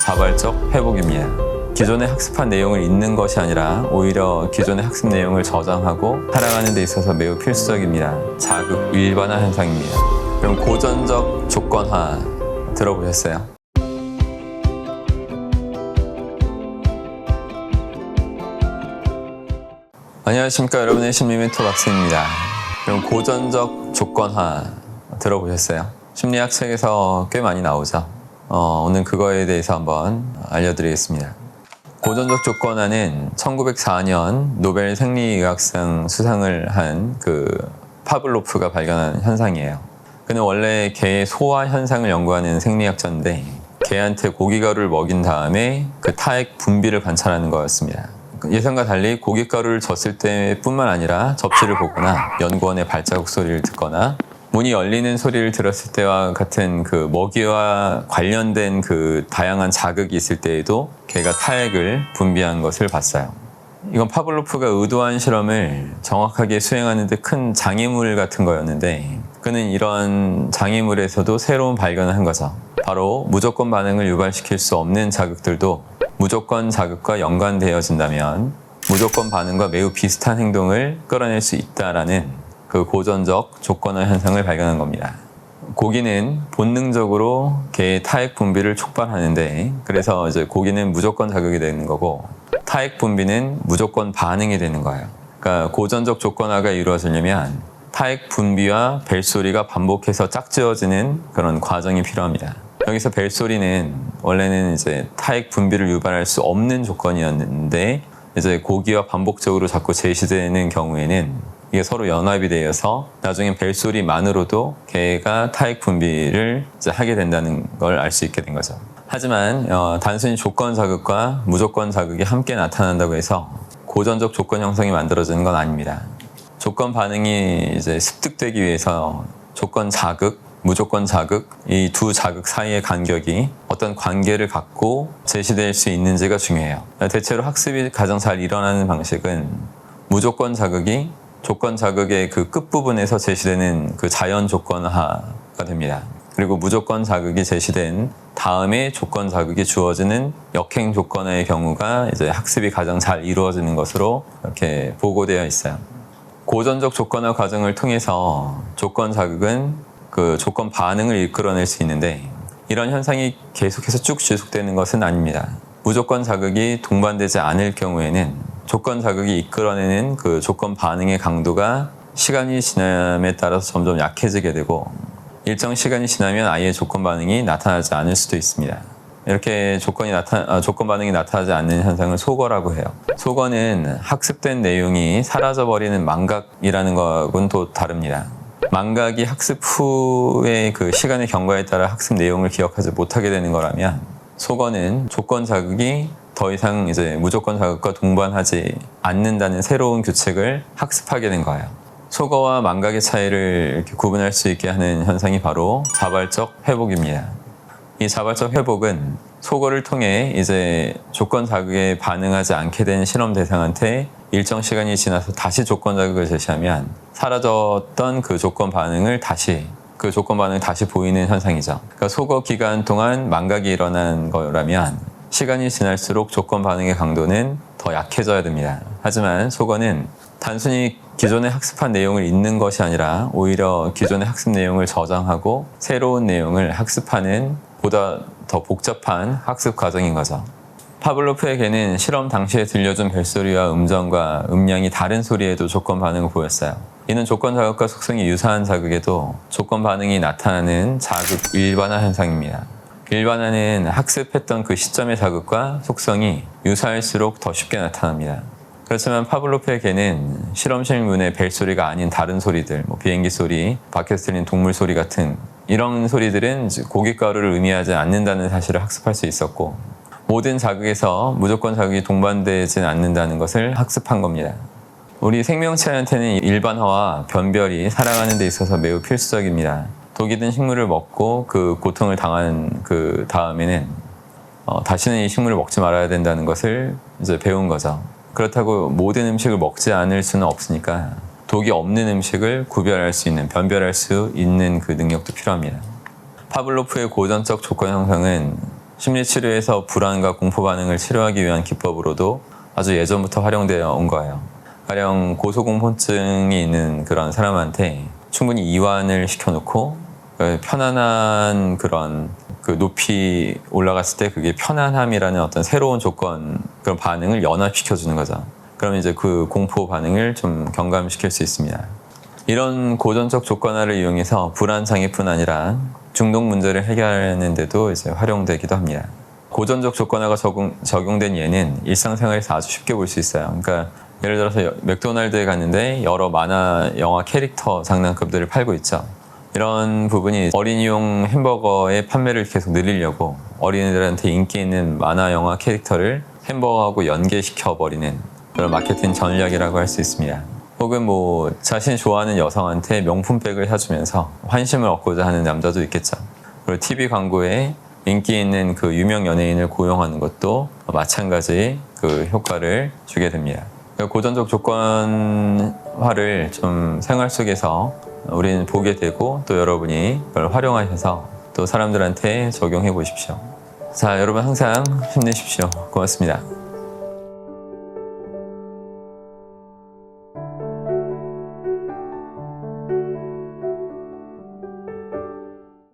자발적 회복입니다. 기존에 학습한 내용을 잊는 것이 아니라 오히려 기존의 학습 내용을 저장하고 살아가는 데 있어서 매우 필수적입니다. 자극 일반화 현상입니다. 그럼 고전적 조건화 들어보셨어요? 안녕하십니까 여러분의 심리 멘토 박스입니다. 그럼 고전적 조건화 들어보셨어요? 심리학 책에서 꽤 많이 나오죠. 어, 오늘 그거에 대해서 한번 알려드리겠습니다. 고전적 조건화는 1904년 노벨 생리의학상 수상을 한 그 파블로프가 발견한 현상이에요. 그는 원래 개의 소화 현상을 연구하는 생리학자인데 개한테 고기가루를 먹인 다음에 그 타액 분비를 관찰하는 거였습니다. 예상과 달리 고깃가루를 줬을 때뿐만 아니라 접시를 보거나 연구원의 발자국 소리를 듣거나 문이 열리는 소리를 들었을 때와 같은 그 먹이와 관련된 그 다양한 자극이 있을 때에도 개가 타액을 분비한 것을 봤어요. 이건 파블로프가 의도한 실험을 정확하게 수행하는 데 큰 장애물 같은 거였는데 그는 이런 장애물에서도 새로운 발견을 한 거죠. 바로 무조건 반응을 유발시킬 수 없는 자극들도 무조건 자극과 연관되어진다면 무조건 반응과 매우 비슷한 행동을 끌어낼 수 있다라는 그 고전적 조건화 현상을 발견한 겁니다. 고기는 본능적으로 개의 타액 분비를 촉발하는데 그래서 이제 고기는 무조건 자극이 되는 거고 타액 분비는 무조건 반응이 되는 거예요. 그러니까 고전적 조건화가 이루어지려면 타액 분비와 벨소리가 반복해서 짝지어지는 그런 과정이 필요합니다. 여기서 벨소리는 원래는 이제 타액 분비를 유발할 수 없는 조건이었는데 이제 고기와 반복적으로 자꾸 제시되는 경우에는 이게 서로 연합이 되어서 나중에 벨소리만으로도 개가 타액 분비를 하게 된다는 걸 알 수 있게 된 거죠. 하지만 어, 단순히 조건 자극과 무조건 자극이 함께 나타난다고 해서 고전적 조건 형성이 만들어지는 건 아닙니다. 조건 반응이 이제 습득되기 위해서 조건 자극, 무조건 자극 이 두 자극 사이의 간격이 어떤 관계를 갖고 제시될 수 있는지가 중요해요. 대체로 학습이 가장 잘 일어나는 방식은 무조건 자극이 조건 자극의 그 끝부분에서 제시되는 그 자연 조건화가 됩니다. 그리고 무조건 자극이 제시된 다음에 조건 자극이 주어지는 역행 조건화의 경우가 이제 학습이 가장 잘 이루어지는 것으로 이렇게 보고되어 있어요. 고전적 조건화 과정을 통해서 조건 자극은 그 조건 반응을 이끌어낼 수 있는데 이런 현상이 계속해서 쭉 지속되는 것은 아닙니다. 무조건 자극이 동반되지 않을 경우에는 조건 자극이 이끌어내는 그 조건 반응의 강도가 시간이 지남에 따라서 점점 약해지게 되고 일정 시간이 지나면 아예 조건 반응이 나타나지 않을 수도 있습니다. 이렇게 조건이 나타 아, 조건 반응이 나타나지 않는 현상을 소거라고 해요. 소거는 학습된 내용이 사라져 버리는 망각이라는 것은 또 다릅니다. 망각이 학습 후의 그 시간의 경과에 따라 학습 내용을 기억하지 못하게 되는 거라면 소거는 조건 자극이 더 이상 이제 무조건 자극과 동반하지 않는다는 새로운 규칙을 학습하게 된 거예요. 소거와 망각의 차이를 구분할 수 있게 하는 현상이 바로 자발적 회복입니다. 이 자발적 회복은 소거를 통해 이제 조건 자극에 반응하지 않게 된 실험 대상한테 일정 시간이 지나서 다시 조건 자극을 제시하면 사라졌던 그 조건 반응을 다시 그 조건 반응을 다시 보이는 현상이죠. 그러니까 소거 기간 동안 망각이 일어난 거라면 시간이 지날수록 조건 반응의 강도는 더 약해져야 됩니다. 하지만 소거는 단순히 기존에 학습한 내용을 잊는 것이 아니라 오히려 기존의 학습 내용을 저장하고 새로운 내용을 학습하는 보다 더 복잡한 학습 과정인 거죠. 파블로프의 개는 실험 당시에 들려준 벨소리와 음정과 음량이 다른 소리에도 조건 반응을 보였어요. 이는 조건 자극과 속성이 유사한 자극에도 조건 반응이 나타나는 자극 일반화 현상입니다. 일반화는 학습했던 그 시점의 자극과 속성이 유사할수록 더 쉽게 나타납니다. 그렇지만 파블로프의 개는 실험실 문의 벨소리가 아닌 다른 소리들, 뭐 비행기 소리, 밖에서 들리는 동물 소리 같은 이런 소리들은 고깃가루를 의미하지 않는다는 사실을 학습할 수 있었고 모든 자극에서 무조건 자극이 동반되지 않는다는 것을 학습한 겁니다. 우리 생명체한테는 일반화와 변별이 살아가는 데 있어서 매우 필수적입니다. 독이 든 식물을 먹고 그 고통을 당한 그 다음에는 어, 다시는 이 식물을 먹지 말아야 된다는 것을 이제 배운 거죠. 그렇다고 모든 음식을 먹지 않을 수는 없으니까 독이 없는 음식을 구별할 수 있는, 변별할 수 있는 그 능력도 필요합니다. 파블로프의 고전적 조건 형성은 심리치료에서 불안과 공포 반응을 치료하기 위한 기법으로도 아주 예전부터 활용되어 온 거예요. 가령 고소공포증이 있는 그런 사람한테 충분히 이완을 시켜놓고 그 편안한 그런 그 높이 올라갔을 때 그게 편안함이라는 어떤 새로운 조건 그런 반응을 연합시켜 주는 거죠. 그러면 이제 그 공포 반응을 좀 경감시킬 수 있습니다. 이런 고전적 조건화를 이용해서 불안 장애뿐 아니라 중독 문제를 해결하는데도 이제 활용되기도 합니다. 고전적 조건화가 적용, 적용된 예는 일상생활에서 아주 쉽게 볼 수 있어요. 그러니까 예를 들어서 여- 맥도날드에 갔는데 여러 만화, 영화 캐릭터 장난감들을 팔고 있죠. 이런 부분이 어린이용 햄버거의 판매를 계속 늘리려고 어린이들한테 인기 있는 만화, 영화 캐릭터를 햄버거하고 연계시켜 버리는 그런 마케팅 전략이라고 할 수 있습니다. 혹은 뭐 자신이 좋아하는 여성한테 명품백을 사주면서 환심을 얻고자 하는 남자도 있겠죠. 그리고 TV 광고에 인기 있는 그 유명 연예인을 고용하는 것도 마찬가지 그 효과를 주게 됩니다. 그러니까 고전적 조건화를 좀 생활 속에서 우리는 보게 되고 또 여러분이 그걸 활용하셔서 또 사람들한테 적용해 보십시오. 자, 여러분 항상 힘내십시오. 고맙습니다.